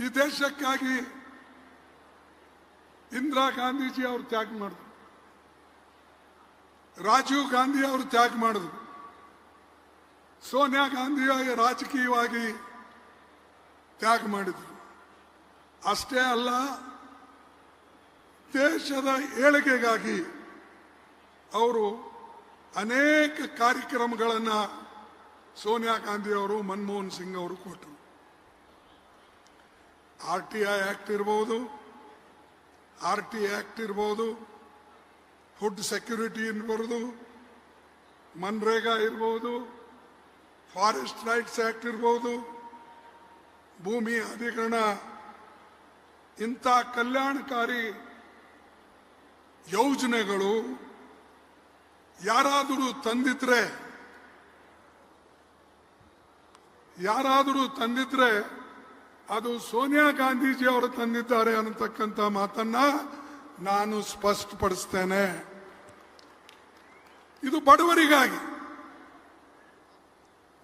ಈ ದೇಶಕ್ಕಾಗಿ ಇಂದಿರಾ ಗಾಂಧೀಜಿ ಅವರು ತ್ಯಾಗ ಮಾಡಿದ್ರು. ರಾಜೀವ್ ಗಾಂಧಿ ಅವರು ತ್ಯಾಗ ಮಾಡಿದ್ರು. ಸೋನಿಯಾ ಗಾಂಧಿಯಾಗಿ ರಾಜಕೀಯವಾಗಿ ತ್ಯಾಗ ಮಾಡಿದ್ರು. ಅಷ್ಟೇ ಅಲ್ಲ, ದೇಶದ ಏಳಿಗೆಗಾಗಿ ಅವರು ಅನೇಕ ಕಾರ್ಯಕ್ರಮಗಳನ್ನು ಸೋನಿಯಾ ಗಾಂಧಿ ಅವರು, ಮನಮೋಹನ್ ಸಿಂಗ್ ಅವರು ಕೊಟ್ಟರು. ಆರ್ ಟಿ ಐ ಆ್ಯಕ್ಟ್ ಇರ್ಬೋದು, ಆರ್ ಟಿ ಆ್ಯಕ್ಟ್ ಇರ್ಬೋದು, ಫುಡ್ ಸೆಕ್ಯೂರಿಟಿ ಇರ್ಬೋದು, ಮನ್ರೇಗಾ ಇರ್ಬೋದು, ಫಾರೆಸ್ಟ್ ರೈಟ್ಸ್ ಆ್ಯಕ್ಟ್ ಇರ್ಬೋದು, ಭೂಮಿ ಅಧಿಕರಣ, ಇಂಥ ಕಲ್ಯಾಣಕಾರಿ ಯೋಜನೆಗಳು ಯಾರಾದರೂ ತಂದಿದ್ರೆ ಯಾರಾದರೂ ತಂದಿದ್ರೆ ಅದು ಸೋನಿಯಾ ಗಾಂಧೀಜಿ ಅವರು ತಂದಿದ್ದಾರೆ ಅನ್ನತಕ್ಕಂಥ ಮಾತನ್ನ ನಾನು ಸ್ಪಷ್ಟಪಡಿಸ್ತೇನೆ. ಇದು ಬಡವರಿಗಾಗಿ,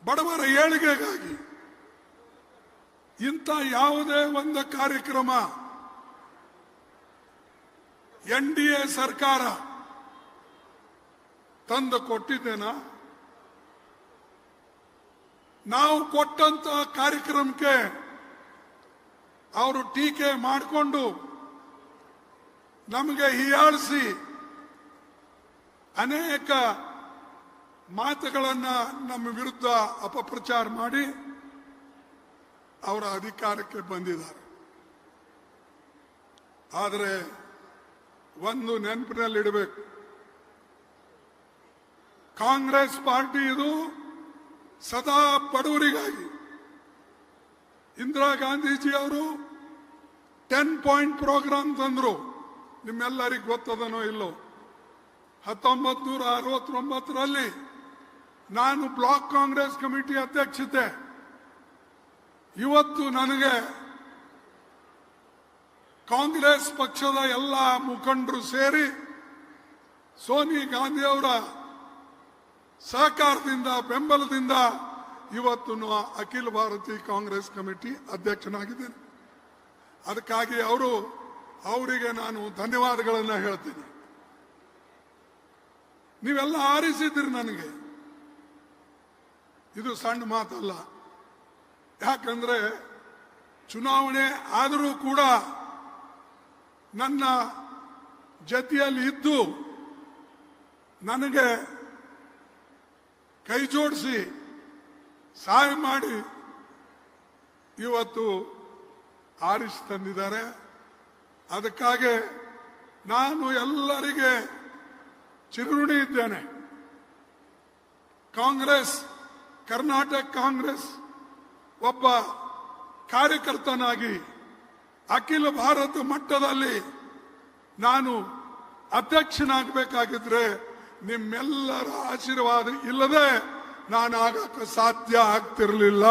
ಬಡವರ ಏಳಿಗೆಗಾಗಿ, ಇಂಥ ಯಾವುದೇ ಒಂದು ಕಾರ್ಯಕ್ರಮ, ಎನ್ ಡಿ ಎ ಸರ್ಕಾರ ತಂದು ಕೊಟ್ಟಿದ್ದೇನಾ? ನಾವು ಕೊಟ್ಟಂತ ಕಾರ್ಯಕ್ರಮಕ್ಕೆ ಅವರು ಟೀಕೆ ಮಾಡಿಕೊಂಡು ನಮಗೆ ಹೀಯಾಳಿಸಿ ಅನೇಕ ಮಾತುಗಳನ್ನು ನಮ್ಮ ವಿರುದ್ಧ ಅಪಪ್ರಚಾರ ಮಾಡಿ ಅವರ ಅಧಿಕಾರಕ್ಕೆ ಬಂದಿದ್ದಾರೆ. ಆದರೆ ಒಂದು ನೆನಪಿನಲ್ಲಿಡಬೇಕು ಕಾಂಗ್ರೆಸ್ ಪಾರ್ಟಿ ಇದು ಸದಾ ಬಡವರಿಗಾಗಿ. ಇಂದಿರಾ ಗಾಂಧೀಜಿ ಅವರು ಟೆನ್ ಪಾಯಿಂಟ್ ಪ್ರೋಗ್ರಾಮ್ ತಂದರು. ನಿಮ್ಮೆಲ್ಲರಿಗೂ ಗೊತ್ತದನೋ ಇಲ್ಲೋ? ಹತ್ತೊಂಬತ್ ನೂರ ಅರವತ್ತೊಂಬತ್ತರಲ್ಲಿ ನಾನು ಬ್ಲಾಕ್ ಕಾಂಗ್ರೆಸ್ ಕಮಿಟಿ ಅಧ್ಯಕ್ಷತೆ. ಇವತ್ತು ನನಗೆ ಕಾಂಗ್ರೆಸ್ ಪಕ್ಷದ ಎಲ್ಲ ಮುಖಂಡರು ಸೇರಿ ಸೋನಿ ಗಾಂಧಿ ಅವರ ಸಹಕಾರದಿಂದ, ಬೆಂಬಲದಿಂದ ಇವತ್ತು ಅಖಿಲ ಭಾರತೀಯ ಕಾಂಗ್ರೆಸ್ ಕಮಿಟಿ ಅಧ್ಯಕ್ಷನಾಗಿದ್ದೇನೆ. ಅದಕ್ಕಾಗಿ ಅವರು, ಅವರಿಗೆ ನಾನು ಧನ್ಯವಾದಗಳನ್ನು ಹೇಳ್ತೀನಿ. ನೀವೆಲ್ಲ ಆರಿಸಿದ್ರಿ ನನಗೆ. ಇದು ಸಣ್ಣ ಮಾತಲ್ಲ. ಯಾಕಂದ್ರೆ ಚುನಾವಣೆ ಆದರೂ ಕೂಡ ನನ್ನ ಜತೆಯಲ್ಲಿ ಇದ್ದು ನನಗೆ ಕೈ ಜೋಡಿಸಿ ಸಹಾಯ ಮಾಡಿ. ಇವತ್ತು ಆರಿಸಿ ತಂದಿದ್ದಾರೆ. ಅದಕ್ಕಾಗಿ ನಾನು ಎಲ್ಲರಿಗೆ ಚಿರುಣಿ ಇದ್ದೇನೆ. ಕಾಂಗ್ರೆಸ್, ಕರ್ನಾಟಕ ಕಾಂಗ್ರೆಸ್ ಒಬ್ಬ ಕಾರ್ಯಕರ್ತನಾಗಿ ಅಖಿಲ ಭಾರತ ಮಟ್ಟದಲ್ಲಿ ನಾನು ಅಧ್ಯಕ್ಷನಾಗಬೇಕಾಗಿದ್ರೆ ನಿಮ್ಮೆಲ್ಲರ ಆಶೀರ್ವಾದ ಇಲ್ಲದೆ ನಾನು ಆಗಕ್ಕೆ ಸಾಧ್ಯ ಆಗ್ತಿರಲಿಲ್ಲ.